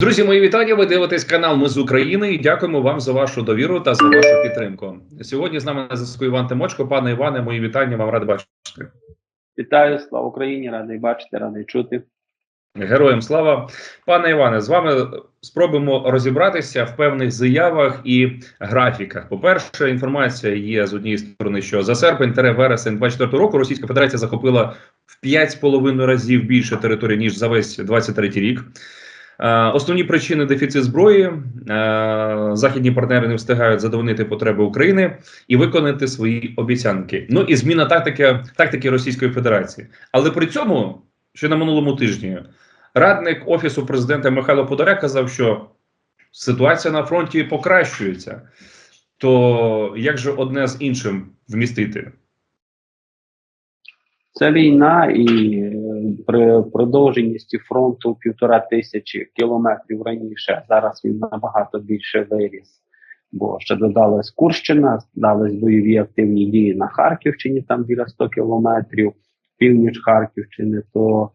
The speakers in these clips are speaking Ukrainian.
Друзі, мої вітання. Ви дивитесь канал Ми з України і дякуємо вам за вашу довіру та за вашу підтримку. Сьогодні з нами на зв'язку Іван Тимочко. Пане Іване, мої вітання. Вам радий бачити. Вітаю, слава Україні! Радий бачити, радий чути. Героям слава, пане Іване, з вами спробуємо розібратися в певних заявах і графіках. По перше, інформація є з однієї сторони, що за серпень вересень 24 року Російська Федерація захопила в 5,5 разів більше території ніж за весь 23 рік. Е, основні причини дефіцит зброї. Е, західні партнери не встигають задовольнити потреби України і виконати свої обіцянки. Ну і зміна тактики тактики Російської Федерації. Але при цьому, що на минулому тижні, радник офісу президента Михайло Подоляк казав, що ситуація на фронті покращується. То як же одне з іншим вмістити? Це війна і при продовженості фронту півтора тисячі кілометрів раніше. Зараз він набагато більше виріс. Бо ще додалась Курщина, дались бойові активні дії на Харківщині, там біля 100 кілометрів, північ Харківщини. То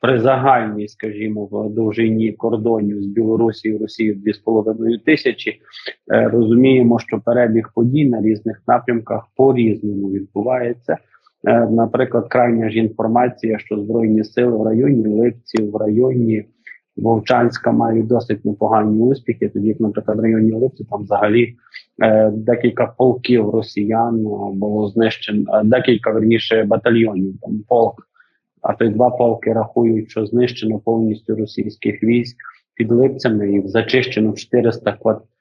при загальній, скажімо, в довжині кордонів з Білорусі і Росією 2,5 тисячі, е, розуміємо, що перебіг подій на різних напрямках по різному відбувається. Е, наприклад, крайня ж інформація, що збройні сили в районі Липців, в районі Вовчанська мають досить непогані успіхи. Тоді, як, наприклад, в районі Липці там взагалі е, декілька полків росіян було знищено, е, декілька верніше батальйонів. Там полк, а то й два полки рахують, що знищено повністю російських військ під Липцями і зачищено 400 квадратів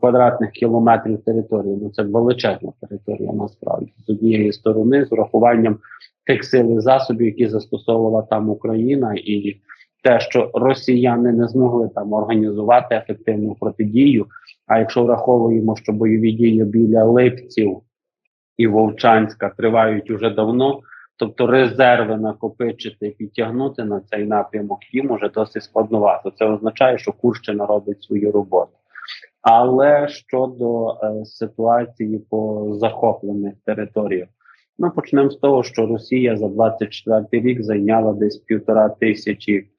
квадратних кілометрів території. Ну це величезна територія насправді з однієї сторони, з урахуванням тих сил і засобів, які застосовувала там Україна, і те, що росіяни не змогли там організувати ефективну протидію. А якщо враховуємо, що бойові дії біля Липців і Вовчанська тривають уже давно. Тобто резерви накопичити і підтягнути на цей напрямок їм уже досить складновато. Це означає, що Курщина робить свою роботу. Але щодо е, ситуації по захоплених територіях, ну почнемо з того, що Росія за 24 рік зайняла десь півтора тисячі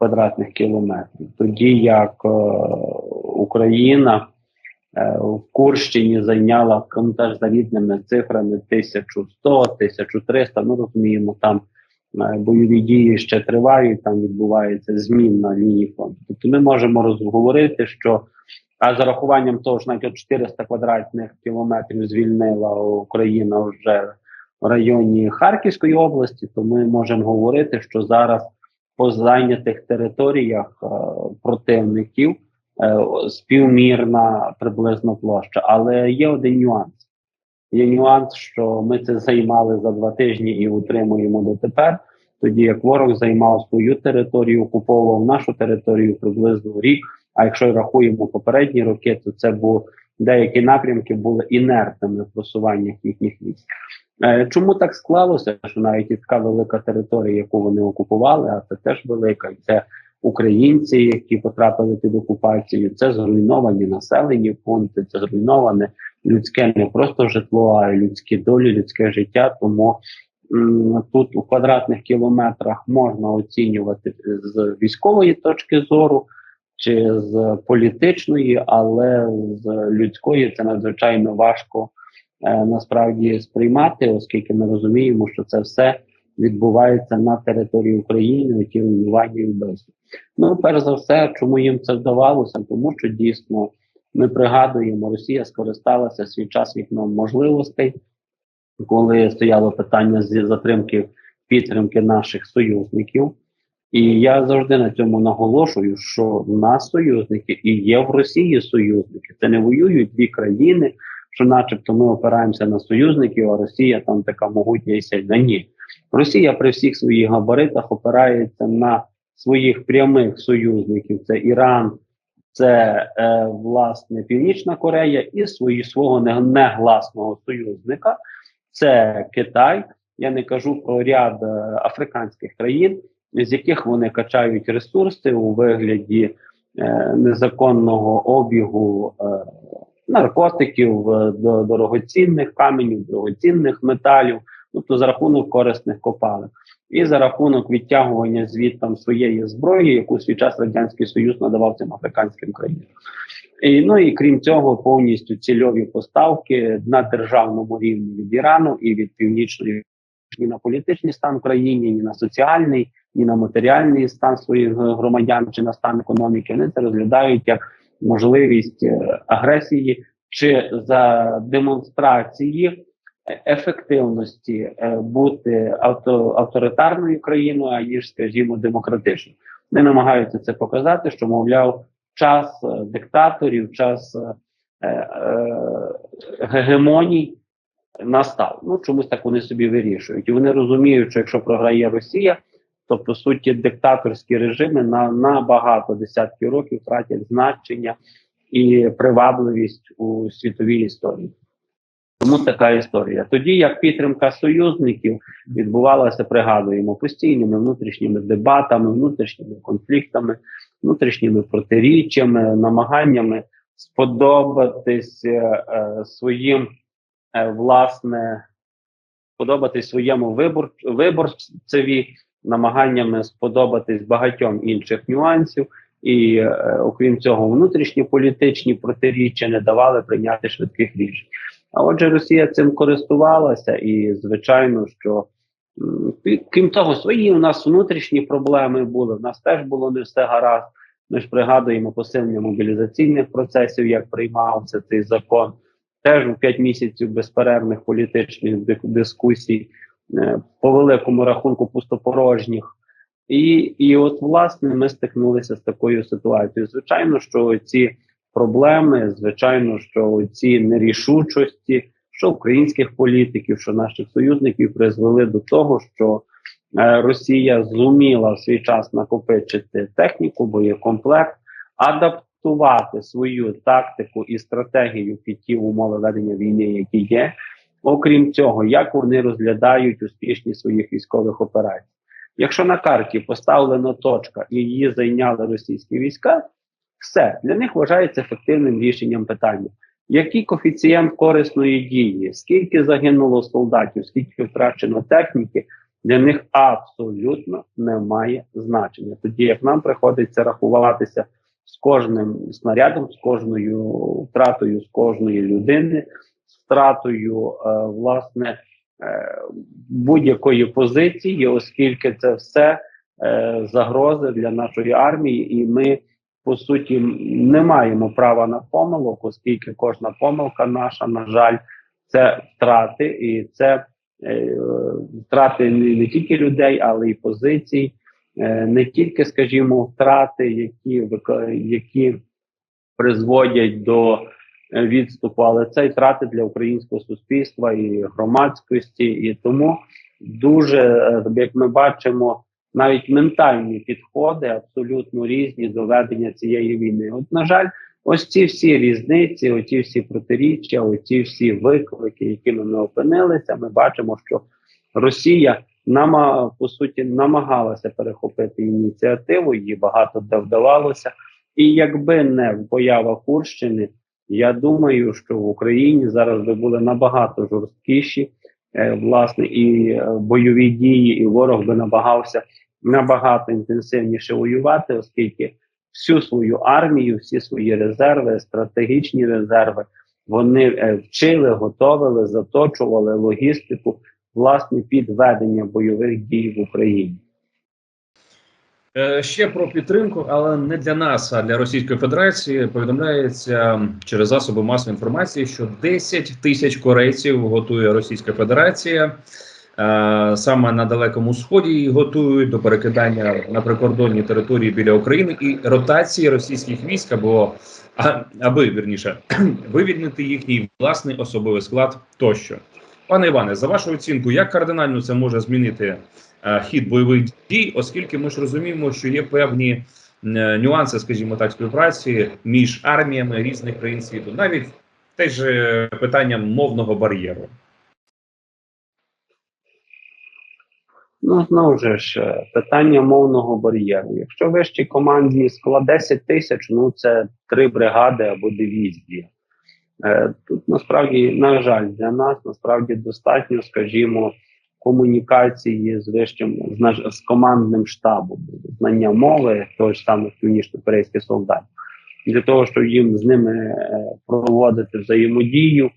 квадратних кілометрів. Тоді як е, Україна е, в Курщині зайняла теж за рідними цифрами 1100, 1300, Ну розуміємо, там е, бойові дії ще тривають, там відбувається змін на лінії фронту. Тобто ми можемо розговорити, що а за рахуванням того, що навіть 400 квадратних кілометрів звільнила Україна вже в районі Харківської області, то ми можемо говорити, що зараз по зайнятих територіях е, противників е, співмірна приблизно площа. Але є один нюанс. Є нюанс, що ми це займали за два тижні і утримуємо дотепер. Тоді як ворог займав свою територію, окуповував нашу територію приблизно рік. А якщо рахуємо попередні роки, то це був деякі напрямки були інертними в просуваннях їхніх військ. Е, чому так склалося? Що навіть і така велика територія, яку вони окупували, а це теж велика, це українці, які потрапили під окупацію, це зруйновані населені пункти, це зруйноване людське не просто житло, а людські долі, людське життя. Тому тут у квадратних кілометрах можна оцінювати з військової точки зору чи з політичної, але з людської це надзвичайно важко е, насправді сприймати, оскільки ми розуміємо, що це все відбувається на території України, ті руйнування і вбивства. Ну, перш за все, чому їм це вдавалося? Тому що дійсно ми пригадуємо, Росія скористалася свій час вікном можливостей, коли стояло питання з затримки підтримки наших союзників. І я завжди на цьому наголошую, що в нас союзники і є в Росії союзники. Це не воюють дві країни, що, начебто, ми опираємося на союзників, а Росія там така могутня і сильна. Ні, Росія при всіх своїх габаритах опирається на своїх прямих союзників: це Іран, це е, власне Північна Корея і свої свого негласного союзника. Це Китай. Я не кажу про ряд е, африканських країн з яких вони качають ресурси у вигляді е, незаконного обігу е, наркотиків, е, до дорогоцінних каменів, дорогоцінних металів, тобто за рахунок корисних копалин. і за рахунок відтягування звідтам своєї зброї, яку свій час радянський союз надавав цим африканським країнам. І, ну і крім цього, повністю цільові поставки на державному рівні від Ірану і від північної ні на політичний стан в країні, ні на соціальний, ні на матеріальний стан своїх громадян чи на стан економіки. Вони це розглядають як можливість е, агресії чи за демонстрації ефективності е, бути авто, авторитарною країною, аніж, скажімо, демократичною. Вони намагаються це показати, що мовляв, час е, диктаторів, час е, е, гегемоній настав. Ну чомусь так вони собі вирішують. І вони розуміють, що якщо програє Росія, то по суті диктаторські режими на, на багато десятків років втратять значення і привабливість у світовій історії. Тому така історія. Тоді як підтримка союзників відбувалася, пригадуємо, постійними внутрішніми дебатами, внутрішніми конфліктами, внутрішніми протиріччями, намаганнями сподобатись е, своїм е, власне, сподобатись своєму вибор, виборцеві, намаганнями сподобатись багатьом інших нюансів. І е, окрім цього, внутрішні політичні протиріччя не давали прийняти швидких рішень. А отже, Росія цим користувалася, і звичайно, що крім того, свої у нас внутрішні проблеми були. У нас теж було не все гаразд. Ми ж пригадуємо посилення мобілізаційних процесів, як приймався цей закон. Теж у п'ять місяців безперервних політичних дискусій, по великому рахунку пустопорожніх. І і от, власне, ми стикнулися з такою ситуацією. Звичайно, що ці проблеми. Звичайно, що ці нерішучості, що українських політиків, що наших союзників призвели до того, що е, Росія зуміла в свій час накопичити техніку, боєкомплект, адаптувати свою тактику і стратегію під ті умови ведення війни, які є. Окрім цього, як вони розглядають успішність своїх військових операцій. Якщо на карті поставлена точка і її зайняли російські війська, все для них вважається ефективним рішенням питання. Який коефіцієнт корисної дії, скільки загинуло солдатів, скільки втрачено техніки, для них абсолютно не має значення. Тоді як нам приходиться рахуватися з кожним снарядом, з кожною втратою з кожної людини, з втратою е, власне е, будь-якої позиції, оскільки це все е, загрози для нашої армії, і ми по суті не маємо права на помилок, оскільки кожна помилка наша, на жаль, це втрати, і це втрати не, тільки людей, але й позицій, не тільки, скажімо, втрати, які які призводять до е, відступу, але це й втрати для українського суспільства і громадськості, і тому дуже е, як ми бачимо навіть ментальні підходи абсолютно різні до ведення цієї війни. От, на жаль, ось ці всі різниці, оці всі протиріччя, оці всі виклики, якими ми опинилися, ми бачимо, що Росія нама, по суті намагалася перехопити ініціативу, їй багато де вдавалося. І якби не поява Курщини, я думаю, що в Україні зараз би були набагато жорсткіші. Е, власне, і е, бойові дії, і ворог би намагався набагато інтенсивніше воювати, оскільки всю свою армію, всі свої резерви, стратегічні резерви вони е, вчили, готовили, заточували логістику власне під ведення бойових дій в Україні. Ще про підтримку, але не для нас, а для Російської Федерації повідомляється через засоби масової інформації, що 10 тисяч корейців готує Російська Федерація. Е, саме на далекому сході їх готують до перекидання на прикордонні території біля України і ротації російських військ або аби вірніше вивільнити їхній власний особовий склад тощо. Пане Іване, за вашу оцінку, як кардинально це може змінити е, хід бойових дій, оскільки ми ж розуміємо, що є певні е, нюанси, скажімо так, співпраці між арміями різних країн світу, навіть теж питанням мовного бар'єру. Ну, знову ж е, питання мовного бар'єру. Якщо вищій команді склад 10 тисяч, ну це три бригади або дивізії. Е, тут насправді, на жаль, для нас насправді достатньо, скажімо, комунікації з вищим з, з командним штабом, знання мови, того ж самих північно-корейських солдатів, для того, щоб їм з ними е, проводити взаємодію.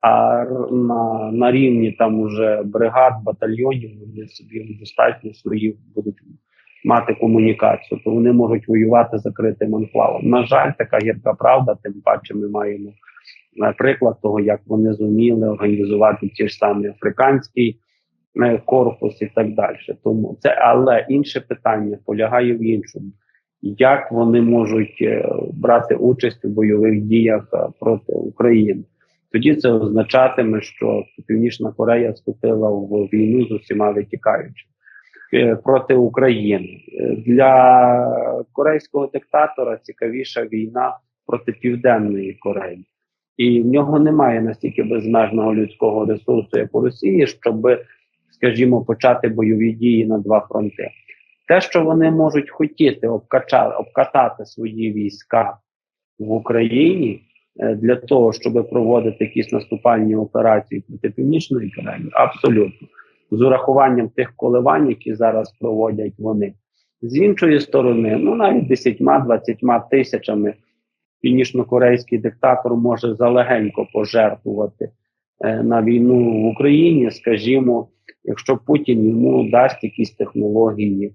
А на, на рівні там уже бригад, батальйонів вони собі достатньо свої будуть мати комунікацію, то вони можуть воювати закритим анклавом. На жаль, така гірка правда. Тим паче, ми маємо приклад того, як вони зуміли організувати ті ж самі африканський корпус і так далі. Тому це але інше питання полягає в іншому. Як вони можуть е, брати участь у бойових діях е, проти України? Тоді це означатиме, що Північна Корея вступила в війну з усіма витікаючими е, проти України. Е, Для корейського диктатора цікавіша війна проти Південної Кореї. І в нього немає настільки безмежного людського ресурсу, як у Росії, щоб, скажімо, почати бойові дії на два фронти. Те, що вони можуть хотіти обкачати, обкатати свої війська в Україні е, для того, щоб проводити якісь наступальні операції проти північної Кореї, абсолютно з урахуванням тих коливань, які зараз проводять вони. З іншої сторони, ну навіть 10-20 тисячами північно-корейський диктатор може залегенько пожертвувати е, на війну в Україні, скажімо, якщо Путін йому дасть якісь технології,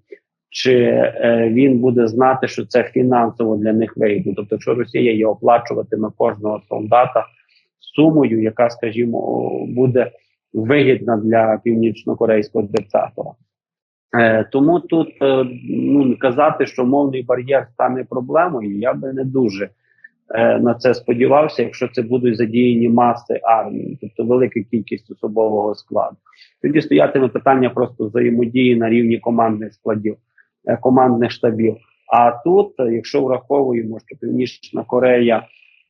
чи е, він буде знати, що це фінансово для них вийде. Тобто, якщо Росія є оплачуватиме кожного солдата сумою, яка, скажімо, буде вигідна для північно-корейського диктатора. Е, тому тут е, ну, казати, що мовний бар'єр стане проблемою, я би не дуже на це сподівався, якщо це будуть задіяні маси армії, тобто велика кількість особового складу. Тоді стоятиме питання просто взаємодії на рівні командних складів, е, командних штабів. А тут, е, якщо враховуємо, що Північна Корея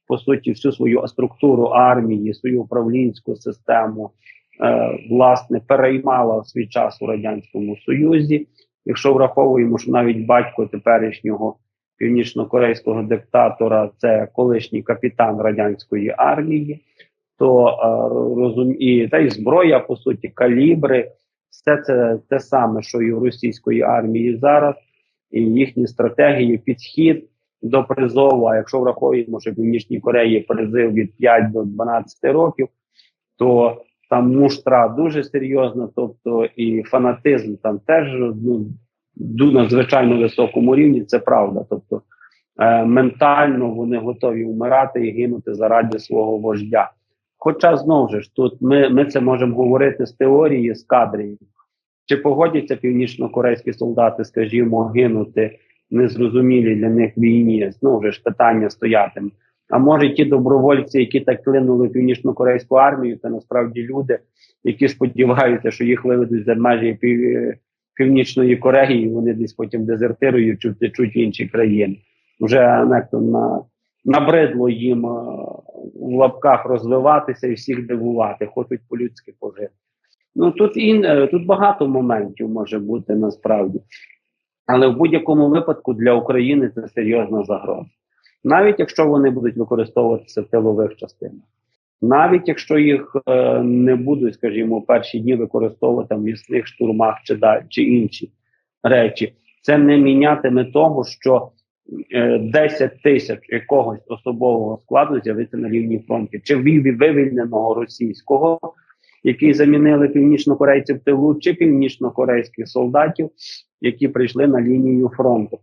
по суті всю свою структуру армії, свою управлінську систему е, власне переймала в свій час у радянському союзі. Якщо враховуємо, що навіть батько теперішнього північно-корейського диктатора це колишній капітан радянської армії, то е, розум... і та й зброя, по суті, калібри, все це те саме, що і у російської армії зараз, і їхні стратегії, підхід до призову. А якщо враховуємо, що в Північній Кореї призив від 5 до 12 років, то там муштра дуже серйозна, тобто і фанатизм там теж ну, на звичайно високому рівні, це правда. Тобто е, ментально вони готові вмирати і гинути заради свого вождя. Хоча знову ж тут ми, ми це можемо говорити з теорії, з кадрів. Чи погодяться північно-корейські солдати, скажімо, гинути в незрозумілій для них війні? Знову ж питання стоятиме. А може ті добровольці, які так клинули північно-корейську армію, це насправді люди, які сподіваються, що їх виведуть за межі пів, Північної Кореї, вони десь потім дезертирують чи втечуть в інші країни. Вже на набридло їм е, в лапках розвиватися і всіх дивувати, хочуть по-людськи пожити. Ну тут ін, е, тут багато моментів може бути насправді, але в будь-якому випадку для України це серйозна загроза. Навіть якщо вони будуть використовуватися в тилових частинах, навіть якщо їх е, не будуть, скажімо, перші дні використовувати в місних штурмах чи далі, чи інші речі, це не мінятиме того, що е, 10 тисяч якогось особового складу з'явиться на лінії фронту, чи виві- вивільненого російського, який замінили північнокорейців тилу, чи північнокорейських солдатів, які прийшли на лінію фронту.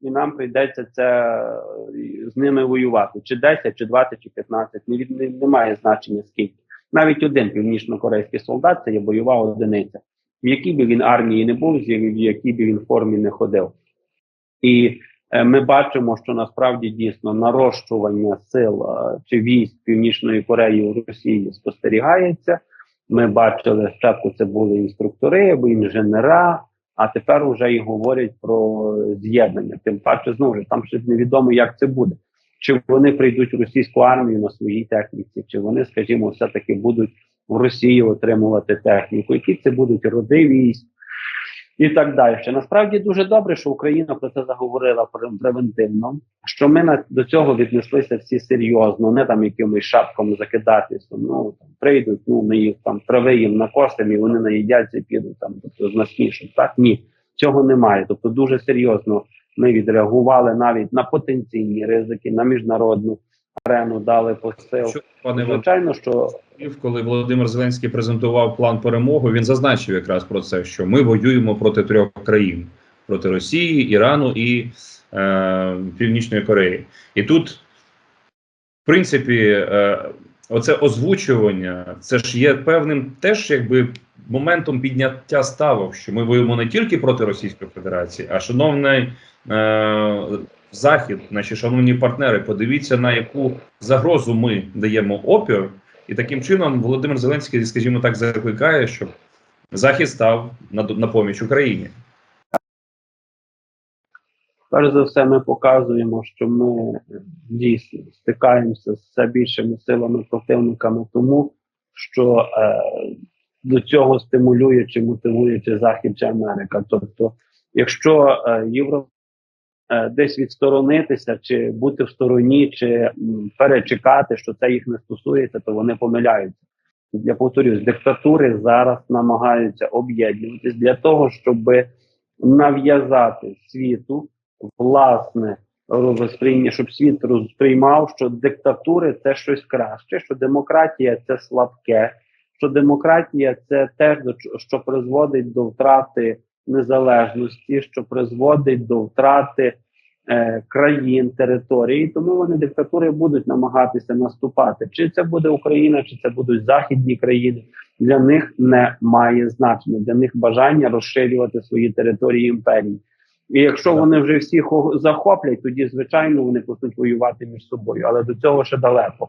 І нам прийдеться це е, з ними воювати. Чи 10, чи 20, чи 15, не, немає значення скільки. Навіть один північно-корейський солдат це є бойова одиниця. В якій би він армії не був, в якій би він формі не ходив. І е, ми бачимо, що насправді дійсно нарощування сил е, чи військ Північної Кореї у Росії спостерігається. Ми бачили спочатку це були інструктори або інженера, а тепер уже і говорять про з'єднання. Тим паче знову ж там ще невідомо, як це буде. Чи вони прийдуть в російську армію на своїй техніці, чи вони, скажімо, все-таки будуть в Росії отримувати техніку, які це будуть роди військ, і так далі. Насправді дуже добре, що Україна про це заговорила пре- превентивно, що ми на, до цього віднеслися всі серйозно, не там якимись шапками закидатися. Ну там прийдуть, ну ми їх там трави їм накосимо, і вони наїдяться і підуть там, тобто з насмішок. Так ні, цього немає. Тобто дуже серйозно ми відреагували навіть на потенційні ризики, на міжнародну арену дали посил. Що, пане Звичайно, що коли Володимир Зеленський презентував план перемоги, він зазначив якраз про це, що ми воюємо проти трьох країн: проти Росії, Ірану і е, Північної Кореї. І тут, в принципі, е, оце озвучування, це ж є певним теж якби моментом підняття ставок, що ми воюємо не тільки проти Російської Федерації, а шановний е, Захід, наші шановні партнери, подивіться на яку загрозу ми даємо опір. І таким чином Володимир Зеленський, скажімо так, закликає, щоб Захід став на, на поміч Україні. перш за все ми показуємо, що ми дійсно стикаємося з все більшими силами противниками, тому що е, до цього стимулює чи мотивує чи Захід чи Америка. Тобто, якщо е, Євро е, десь відсторонитися, чи бути в стороні, чи перечекати, що це їх не стосується, то вони помиляються. Я повторюсь, диктатури зараз намагаються об'єднуватись для того, щоб нав'язати світу власне розприйняття, щоб світ розприймав, що диктатури це щось краще, що демократія це слабке, що демократія це те, що призводить до втрати незалежності, що призводить до втрати е, країн, територій. Тому вони диктатури будуть намагатися наступати. Чи це буде Україна, чи це будуть західні країни. Для них не має значення. Для них бажання розширювати свої території імперії. І якщо вони вже всіх захоплять, тоді звичайно вони почнуть воювати між собою, але до цього ще далеко.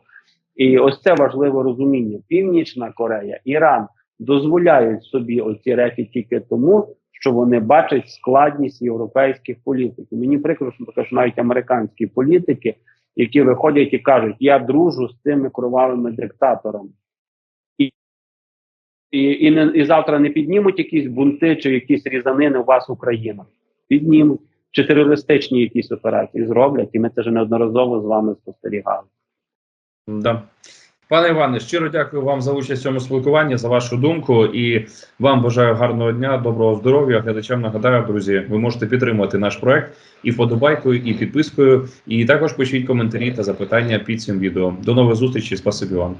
І ось це важливе розуміння. Північна Корея, Іран дозволяють собі оці речі тільки тому, що вони бачать складність європейських політиків. Мені прикро, що також навіть американські політики, які виходять і кажуть, я дружу з цими кровавими диктаторами. І, і, і, не, і завтра не піднімуть якісь бунти чи якісь різанини у вас Україна. Піднімуть чи терористичні якісь операції зроблять, і ми це вже неодноразово з вами спостерігали. Да. Пане Іване, щиро дякую вам за участь в цьому спілкуванні, за вашу думку. І вам бажаю гарного дня, доброго здоров'я. Глядачам нагадаю, друзі, ви можете підтримати наш проект і вподобайкою, і підпискою. І також пишіть коментарі та запитання під цим відео. До нових зустрічей. Спасибі вам.